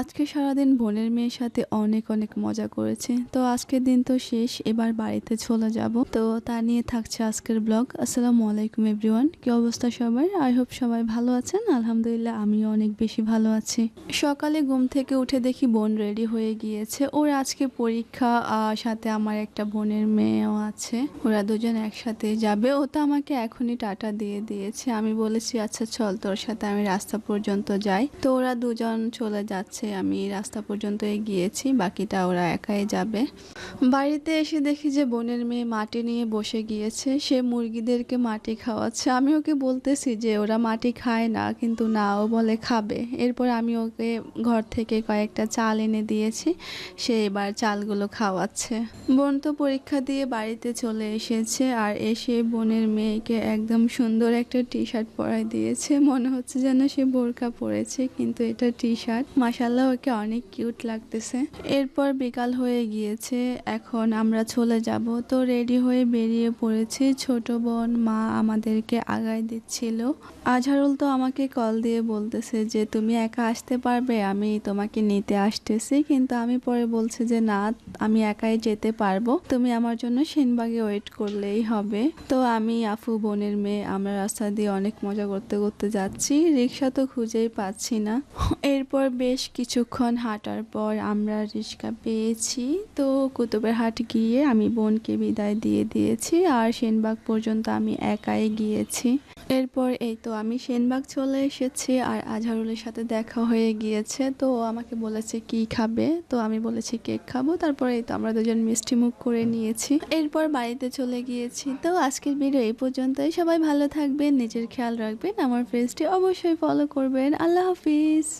আজকে সারাদিন বোনের মেয়ের সাথে অনেক অনেক মজা করেছে। তো আজকের দিন তো শেষ, এবার বাড়িতে চলে যাব। তো তা নিয়ে থাকছে আজকের ব্লগ। আসসালামু আলাইকুম, এভরিওয়ান। কি অবস্থা সবার? আই হোপ সবাই ভালো আছেন। আলহামদুলিল্লাহ, আমিও অনেক বেশি ভালো আছি। সকালে ঘুম থেকে উঠে দেখি বোন রেডি হয়ে গিয়েছে। ওর আজকে পরীক্ষা সাথে আমার একটা বোনের মেয়েও আছে। ওরা দুজন একসাথে যাবে। ও তো আমাকে এখনই টাটা দিয়ে দিয়েছে। আমি বলেছি আচ্ছা চল তোর সাথে আমি রাস্তা পর্যন্ত যাই। তো ওরা দুজন চলে যাচ্ছে। আমি রাস্তা পর্যন্ত গিয়েছি বাকিটা ওরা একাই যাবে। বাড়িতে এসে দেখি যে বোনের মেয়ে মাটি নিয়ে বসে গিয়েছে, সে মুরগিদেরকে মাটি খাওয়াচ্ছে। আমি ওকে বলতেছি যে ওরা মাটি খায় না, কিন্তু না, ও বলে খাবে। এরপর আমি ওকে ঘর থেকে কয়েকটা চাল এনে দিয়েছি, সে এবার চালগুলো খাওয়াচ্ছে। বোন তো পরীক্ষা দিয়ে বাড়িতে চলে এসেছে, আর এসে বোনের মেয়েকে একদম সুন্দর একটা টি শার্ট পরাই দিয়েছে। মনে হচ্ছে যেন সে বোরকা পরেছে, কিন্তু এটা টি শার্ট মাসাল্লাহ ওকে অনেক কিউট লাগতেছে। এরপর বিকাল হয়ে গিয়েছে, এখন আমরা চলে যাব। তো রেডি হয়ে বেরিয়ে পড়েছি, ছোট বোন মা আমাদেরকে আগায় দিচ্ছিল। আজহারুল তো আমাকে কল দিয়ে বলতেছে যে, তুমি একা আসতে পারবে, আমি তোমাকে নিতে আসতেছি। কিন্তু আমি পরে বলছি যে, না, আমি একাই যেতে পারব। তুমি আমার জন্য সেনবাগে ওয়েট করলেই হবে। তো আমি, আফু বোনের মেয়ে, আমরা রাস্তা দিয়ে অনেক মজা করতে করতে যাচ্ছি। রিক্সা তো খুঁজেই পাচ্ছি না। এরপর বেশ কিছুক্ষণ হাঁটার পর আমরা রিক্সা পেয়েছি। তো কুতুবের হাট গিয়ে আমি বোনকে বিদায় দিয়ে দিয়েছি আর সেনবাগ পর্যন্ত আমি একাই গিয়েছি। এরপর এই তো আমি সেনবাগ চলে এসেছি আর আজহারুলের সাথে দেখা হয়ে গিয়েছে। তো আমাকে বলেছে কি খাবে? তো আমি বলেছি কেক খাব। তারপর এই তো আমরা দুজন মিষ্টি মুখ করে নিয়েছি। এরপর বাড়িতে চলে গিয়েছি। তো আজকের ভিডিও এই পর্যন্তই। সবাই ভালো থাকবেন, নিজের খেয়াল রাখবেন। আমার পেজটি অবশ্যই ফলো করবেন। আল্লাহ হাফিজ।